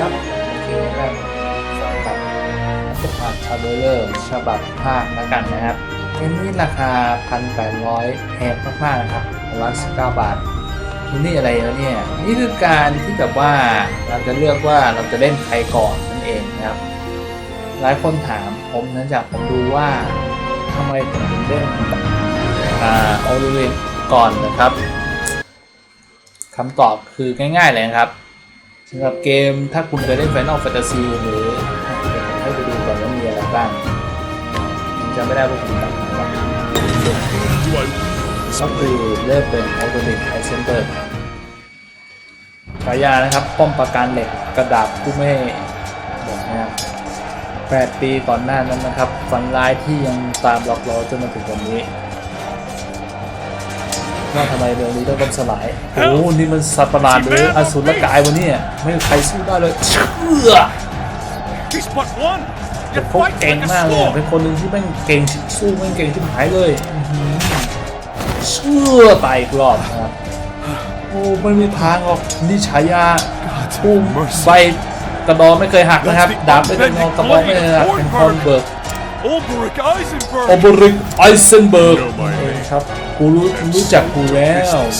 ครับ โอเคได้สำหรับนักศึกษาชาเบลเลอร์ฉบับภาคแล้วกันนะครับเกมนี้ราคา 1,800แพงมากๆนะครับร้อยสิบเก้าบาทนี่อะไรแล้วเนี่ย นี่คือการที่แบบว่าเราจะเลือกว่าเราจะเล่นใครก่อนนั่นเองนะครับ หลายคนถามผมเนื่องจากผมดูว่าทำไมผมถึงเล่นอ่าออริเวนก่อนนะครับคำตอบคือง่ายๆเลยครับ สำหรับเกมถ้าคุณเคยเล่น Final Fantasy หรือให้ไปดูก่อนว่ามีอะไรบ้างจำไม่ได้ว่าผมจำอะไรบ้างก็คือเริ่มเป็นออโตเมติกไอเซนเตอร์ฉายานะครับ ป้อมปราการเหล็กกระดาบผู้ไม่บอกนะครับ8ปีก่อนหน้านั้นนะครับฝันร้ายที่ยังตามหลอกล้อจนมาถึงวันนี้ ว่าทำไมเรื่องนี้ต้องล่มสลาย โอ้โหนี่มันสัตว์ประหลาดหรืออสูรกายวะเนี่ยไม่มีใครสู้ได้เลยเชื่อ He's but one. แต่ You เขา fight เก่ง like a มากเลยอะ storm. เป็นคนหนึ่งที่แม่งเก่งสู้แม่งเก่งที่หายเลยอื้อหือเชื่อไปอีกรอบนะครับโอ้ไม่มีทางหรอกนี่ฉายาปุ่มใบกระดองไม่เคยหักนะครับดาบไม่เคยงอกระบอกไม่เคยหักเป็นคอนเบิ ร์ก Ulbrich โอ Eisenberg. เบริกไอเซนเบิร์ก Know my name ครับกูรู้รู้จักกูแล้ว Business.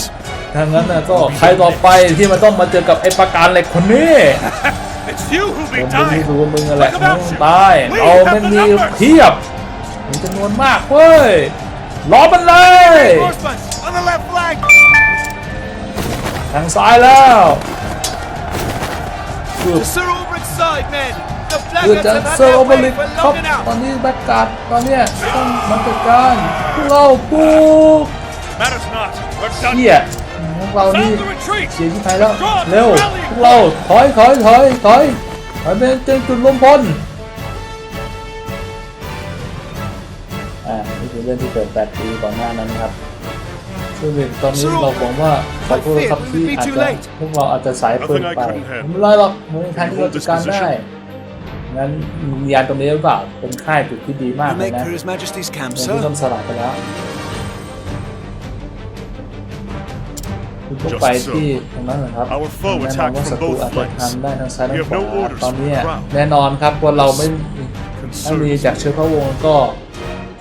ถ้างั้นนะก็ใครต่อไปที่มันต้องมาเจอกับไอ้ประการเหล็กคนนี้ It's you who'll ผ be มไม่ dying. รู้ว่ามึงอะไรมึงตายเอาไม่มีเพียบมีจำนวนมากเว้ยล้อมันเลย Horseman on the left flank. ทางซ้ายแล้ว คือ To Sir Ulbrich's side, men. The คือ Blackguards จะ have เซอ had ร์ their โอเบริ way ก for ครับ long ตอน enough. นี้แบ็กการ์ดตอนเนี้ยต้องมาจัดการพวกเราปูก Matters not. We're เที่ย done. พวกเรานี่ Sound the retreat. เสียที่ไทยแล้วเร็วพวกเราถอยถอยถอยถอยถอยเป็นจุดจุดรวมพลอ่านี่คือเรื่องที่เกิด8ปีก่อนหน้านั้นครับซึ่งตอนนี้เราหวังว่าขอโทษครับที่อาจจะพวกเราอาจจะสายเกินไปไม่เป็นไรหรอกไม่มีทางที่เราจัดการได้ งั้นมียานตรงนี้หรือเปล่าเป็นค่ายจุดที่ดีมาก You เลย make นะ for His Majesty's อ camp, ย่างที่ sir? ต้องสลับไปแล้วคุณต้องไปที่ตรงนั้นเหรอครับ Our foe แน่นอน attacked ว่า from ศัตรู both อาจจะ flanks. ทำได้ทั้งซ้ายทั้ We ง have ขวา no orders ตอนนี้ from the crown. แน่นอนครับว่าเราไม่ถ้ามี Concerns จากเชื้อพระวงศ์ก็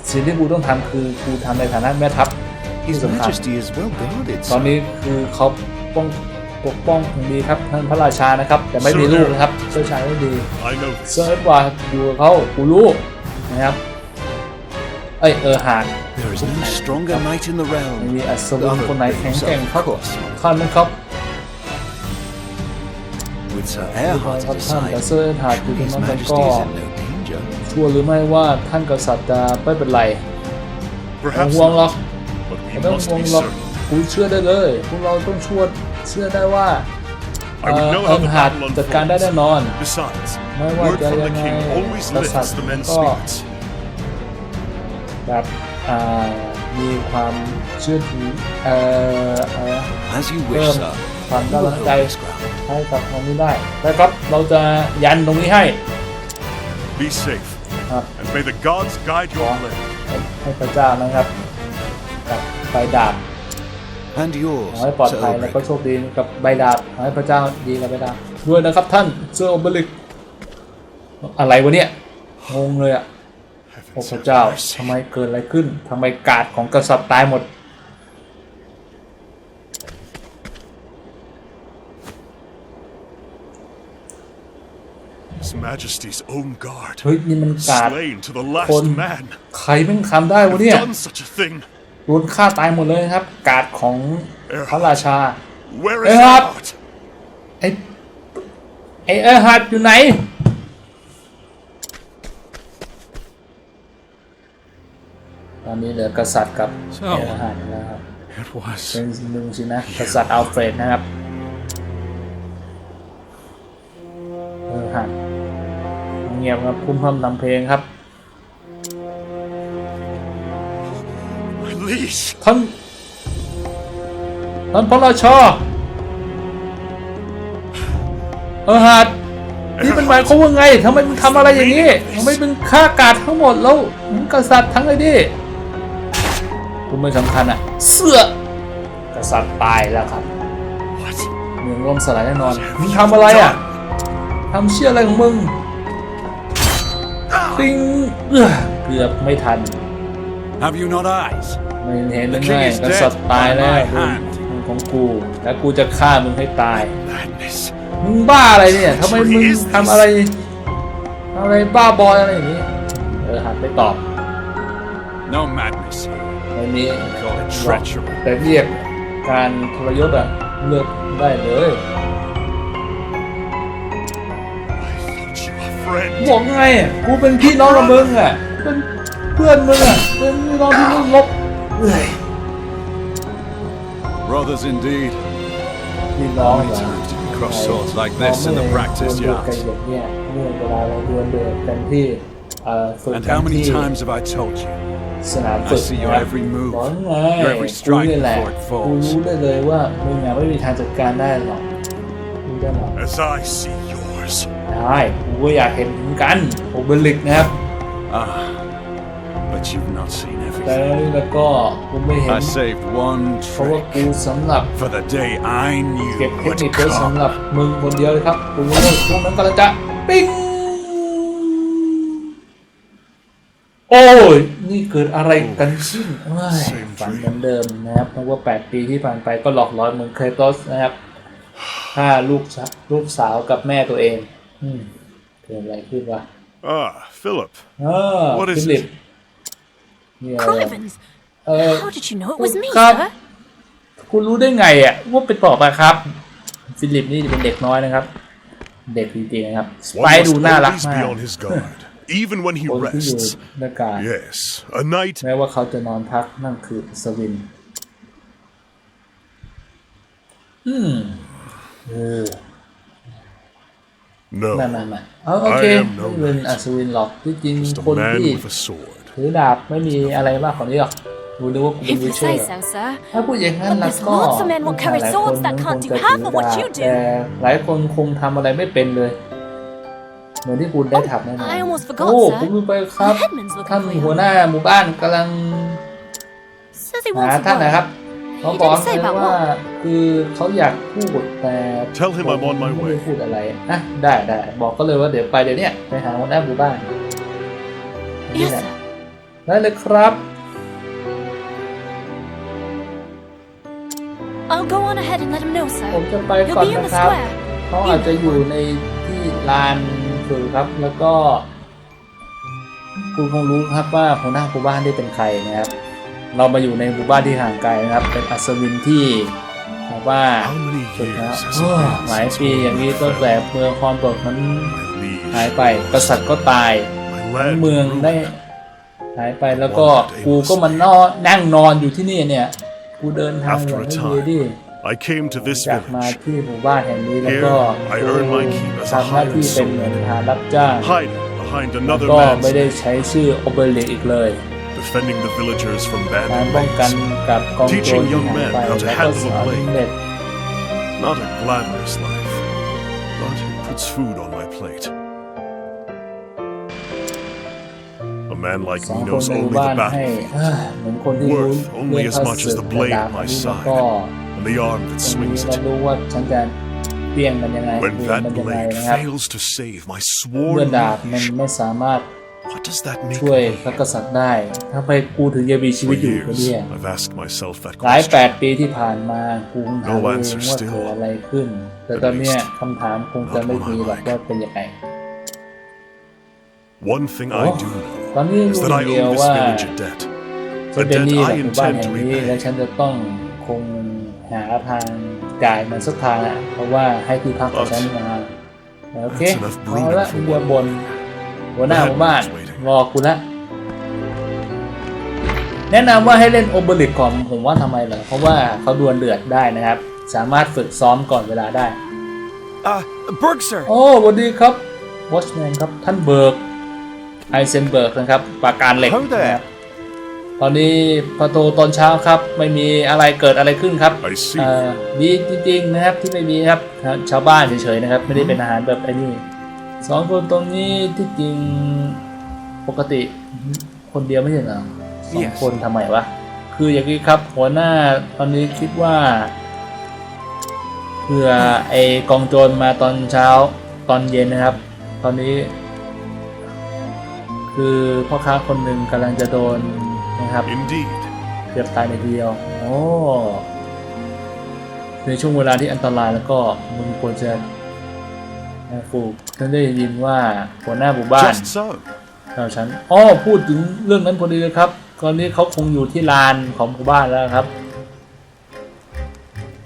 สิ่งที่กูต้องทำคือกูทำในฐานะแม่ทัพที่ His สำคัญ Majesty is well guarded, ตอน sir. นี้คือเขาป้อง ปกป้องอย่างดีครับท่านพระราชานะครับ แต่ไม่มีลูกนะครับเจ้าชายไม่ดี I know this. เซิร์ชว่าอยู่กับเขากูรู้นะครับเอ้ยเออหาก There is no stronger knight in the ไม่ realm. มีอัศวิน Other คนไหน than แข็งแกร่ง himself, เท่า of course. ท่านไหมครับ With Sir ไม่ Erhard ครับ at his ท่านแต่ side, เซอร์หากอยู่ตรง His นั้นมัน Majesty ก็ is in no danger. ชัวร์หรือไม่ว่าท่านกษัตริย์จะไม่เป็นไรไม่ Perhaps ห่วงหรอก not, but ไม่ we ต้อง must ห่วง be หรอก certain. กูเชื่อได้เลยพวกเราต้องช่วย เชื่อได้ว่า I would know เอิ how ง the หาด battle จัดการได้แน่นอน unfolds. Besides, ไม่ว่า word จะ from ยั the งไง king always กษัตริ lifts ย์ the men's ก็ spirits. แบบอ่ามีความเชื่อถือเอ่ออะไรนะ As you เพิ่ wish, ม sir. ความ We น่า will รักใจ hold this ground. ให้กับตรงนี้ได้นะครับเราจะยันตรงนี้ให้ Be safe, ครับ and may the gods guide your blade. ให้พระเจ้านะครับกับใบดาบ And ข yours, อให้ปลอด Sir ภัยแล้วก็ Ulrich. โชคดีกับใบดาบขอให้พระเจ้าดีกับใบดาบด้วยนะครับท่านเซอร์โอเบลิกอะไรวะเนี่ยงงเลยอะโอ้พระเจ้าทำไมเกิดอะไรขึ้นทำไมกาดของกษัตริย์ตายหมด His Majesty's own guard, เฮ้ยนี่มันกาด slain to the คน last man. ใครแม่งทำได้วะเนี่ย Done such a thing. โดนฆ่าตายหมดเลยนะครับ กาดของพระราชา Where is Erhard? Erhard? ไอ้ไอ้เออร์ฮัดอยู่ไหนตอนนี้เหลือกษัตริย์กับเออร์ฮัดแล้วครับ It was. เป็นหนึ่งสินะกษัตริย์อัลเฟรดนะครับเออร์ฮัดเงียบครับพุ่มพำทำเพลงครับ ท่านท่านพระราชาเออฮัดนี่เป็นหมายความว่าไงทำไมมึงทำอะไรอย่างนี้ทำไมมึงฆ่ากาดทั้งหมดแล้วมึงกษัตริย์ทั้งเลยดิกูไม่สำคัญอะเสื้อกษัตริย์ตายแล้วครับ What? เมืองล่มสลายแน่นอนมึงทำอะไรอะทำเชี่ยอะไรของมึงปิงเอื้อเกือบไม่ทัน Have you not eyes? ไม่เห็นเลย The ไง king is กษัตริย์ dead ตายแล้ว by my hand มึงของกูแล้วกูจะฆ่ามึงให้ตาย Madness. มึงบ้าอะไรเนี่ยทำไมมึงทำอะไรทำอะไรบ้าบอยอะไรอย่างนี้เออหันไปตอบ No madness here. ในนี้ Call it treachery. แต่เรียกการทรยศอะเลือกได้เลย I thought you a friend. บอกไงอะกูเป็นพี่น้องกับมึงอะเป็นเพื่อนมึงอะเป็นพี่น้องที่มึงลบ เอ้ย Brothers indeed. พี่น้อง How เหร many อ times did we cross swords like this in the practice เดือดกัน yards? อย่างเงี้ยเมื่อเวลาเราดวลเดือดกันที่เอ่อฝึก And กัน how many ที่ times have I told you? สนามฝึก I see your นะ every move, บอกไง your every กู strike นี่แหละ before it กู falls. รู้ได้เลยว่ามึงอะไม่มีทางจัดการได้หรอกรู้ได้หรอก As I see yours. ได้กูก็อยากเห็นเหมือนกันโอเบลิกนะครับ Ah, but you've not seen แต่ everything. แล้วก็กูไม่เห็น I saved one เพราะว่า trick กูสำหรับ for the day I knew เก็บเทค would นิคไว้ come. สำหรับมึงคนเดียวเลยครับกูรู้ว่าช่วงนั้นกำลังจะปิ้งโอ้ยนี่เกิดอะไรกันขึ้นเอ้ย Same ฝัน dream เหมือนเดิมนะครับนับว่า 8 ปีที่ผ่านไปก็หลอกหลอนเหมือนเครโตสนะครับฆ่าลูกสะลูกสาวกับแม่ตัวเอง อืมเกิดอะไรขึ้นวะ Ah, Philip. เออ What is ฟิลิป นี่อะไร Good อะ heavens! เออ How did you know it was me, Come. sir? คุณรู้ได้ไงอะว่าเป็นปอบอะครับ ฟิลิปนี่เป็นเด็กน้อยนะครับ เด็กจริงๆนะครับสไป One ดู must น่ารัก always มา be ก on his guard, even when he คนที่อยู่ rests. ในอากาศ Yes, a night แม้ว่าเขาจะนอนพักนั่นคือสวิน อืม เออ No, นั่นนั่นนั่นเอาโอเค I am no ไม่เป็น knight. อัศวินหรอกที่จริง just คน a man ที่ with a sword. ถือดาบไม่มีอะไรมากกว่านี้หรอกดูดูว่าคุณเป็น If วิ you เชอ say ร์ so, sir. ถ้าพูดอย่างนั้น But แล้ว there's ก็ lots of men will carry หลายคน swords that คง can't do จะ half ถือ of what ดา you บ do. แต่หลายคนคงทำอะไรไม่เป็นเลยเหมือนที่คุณได้ทำแน่นอน I almost forgot, โอ้ sir. ผมลืมไปครับ The headman's looking ท่าน for you. หัวหน้าหมู่บ้านกำลัง Says he หา wants ท่าน a นะครับ word. เขาบอก didn't say นะ about ว่า what. คือเขาอยากพูดแต่ Tell him I'm on my ไม่ได้ way. พูดอะไรนะได้ได้บอกก็เลยว่าเดี๋ยวไปเดี๋ยวเนี้ยไปหาหัวหน้าหมู่บ้านนี่ Yes, แหละ sir. ได้เลยครับ I'll go on ahead and let him know, ผม sir. จะไป He'll ก่อน be in นะ the ครับ square. เขาอาจจะอยู่ในที่ลานฝึกครับ แล้วก็ คุณคงรู้ครับว่าหัวหน้าหมู่บ้านได้เป็นใครนะครับ เรามาอยู่ในหมู่บ้านที่ห่างไกลนะครับ เป็นอัศวินที่แบบว่า How many ฝึกนะ years has โอ้ it been หลาย since ปี we อย่างนี้ตั้ง fell? แต่เมืองคอนเบิร์กนั้น My หาย liege, ไป กษัตริย์ก็ตาย my ทั้ง land เมืองได้ ruined. หายไปแล้วก็กูก็มานอนนั่งนอนอยู่ที่นี่เนี่ย กูเดินทางอย่าง After a ไม่ดีดิ I came to this จากมา village, ที่หมู่บ้านแห่งนี้แล้วก็ Here, I earn my keep as a ทำหน้าที่เป็นเหมือนทหารรับจ้าง hiding behind แล้ว another ก็ man's ไม่ได้ใช้ชื่อโอเบลิกอีกเลย defending the villagers from การ bandit ป้องกัน raids. กับกองโจร Teaching ที่ young หาย men ไป how to แล้วก็ handle ส a อน blade. เด็ก Not a glamorous life, but it puts food on my plate. Man like สอง me คน knows ในหมู่ only บ้าน the ให้ battlefield เอ้ยเหมือนคนที่รู้ Worth only เรื่อง as ข้า much ศึ as ก the กระ blade ดาษ at my นี้แล้ว side ก็ and the arm that ตรง swings นี้เรา it. รู้ว่าฉันจะเปี้ยงมันยังไง When คือ that มันยังไง blade นะครับ fails to save my เมื่อ sworn ดาบมัน liege, ไม่สามารถ what does that make ช่วย me? พระกษัตริย์ได้ทำไมกูถึงยังมีชี For วิตอยู่ก็ years, เนี่ย I've asked myself that หลายแป question. ดปีที่ผ่านมากูคงถาม No ตัวเอง answer ว่า still. เกิดอะไรขึ้น แต่ตอนเนี้ยคำถามคงจะไม่มีหรอกว่าเป็นยังไง One thing I Oh. do ตอนนี้ know รู้ is อ that ย่า I งเดียว owe this ว่า village a debt. ฉัน A เป็นห debt นี้กับ I หมู่บ้าน intend แห่ to งนี้และ repay. ฉันจะต้องคงหาทางจ่ายมันสักทางอะเพราะว่าให้ที่พักของฉันมาโอเค That's enough เอา brooding ละ for เรื one อบนหัวหน้าหมู่บ้านรอกูละแนะนำว่าให้เล่นโอเบริกก่อนผมว่าทำไมเหรอเพราะว่าเขาดวลเดือดได้นะครับ สามารถฝึกซ้อมก่อนเวลาได้ Uh, Berg, sir. โอ้สวัสดีครับวอชแมนครับท่านเบิร์ก ไอเซนเบิร์กนะครับปราการเหล็ก How there? นะครับตอนนี้ประตูตอนเช้าครับ ไม่มีอะไรเกิดอะไรขึ้นครับ I see. เอ่อดีจริงๆนะครับที่ไม่มีครับชาวบ้านเฉยๆนะครับ ไม่ได้เป็นอาหารแบบไอ้นี่สองคนตรงนี้ที่จริงปกติคนเดียวไม่ใช่เหรอสอง Yes คนทำไมวะคืออย่างนี้ครับ หัวหน้าตอนนี้คิดว่าเผื่อไอกองโจรมาตอนเช้าตอนเย็นนะครับ ตอนนี้ คือพ่อค้าคนหนึ่งกำลังจะโดนนะครับ Indeed. เกือบตายในทีเดียว โอ้ในช่วงเวลาที่อันตรายแล้วก็มึงควรจะฟูกฉันได้ยินว่าหัวหน้าหมู่บ้าน Just so. แถวฉันอ๋อพูดถึงเรื่องนั้นพอดีเลยครับตอนนี้เขาคงอยู่ที่ลานของหมู่บ้านแล้วครับ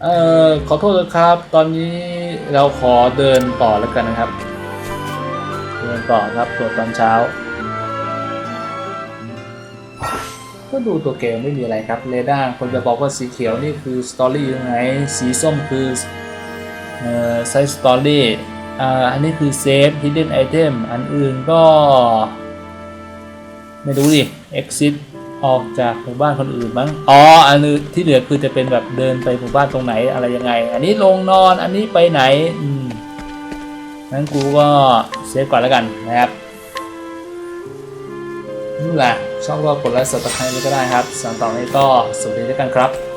เอ่อขอโทษนะครับ ตอนนี้เราขอเดินต่อแล้วกันนะครับ เดินต่อครับตรวจตอนเช้า ก็ดูตัวเกมไม่มีอะไรครับเรดาร์คนจะบอกว่าสีเขียวนี่คือสตอรี่ยังไงสีส้มคือเอ่อไซส์สตอรี่อ่าอันนี้คือเซฟ hidden item อันอื่นก็ ไม่รู้ดิ exit ออกจากหมู่บ้านคนอื่นมั้งอ๋ออันนี้ที่เหลือคือจะเป็นแบบเดินไปหมู่บ้านตรงไหนอะไรยังไง อันนี้ลงนอนอันนี้ไปไหนอืมงั้นกูก็เซฟก่อนแล้วกันนะครับนี่แหละ ชอบก็กดไลค์สับตะไคร้ไว้ก็ได้ครับสำหรับตอนนี้ก็สวัสดีด้วยกันครับ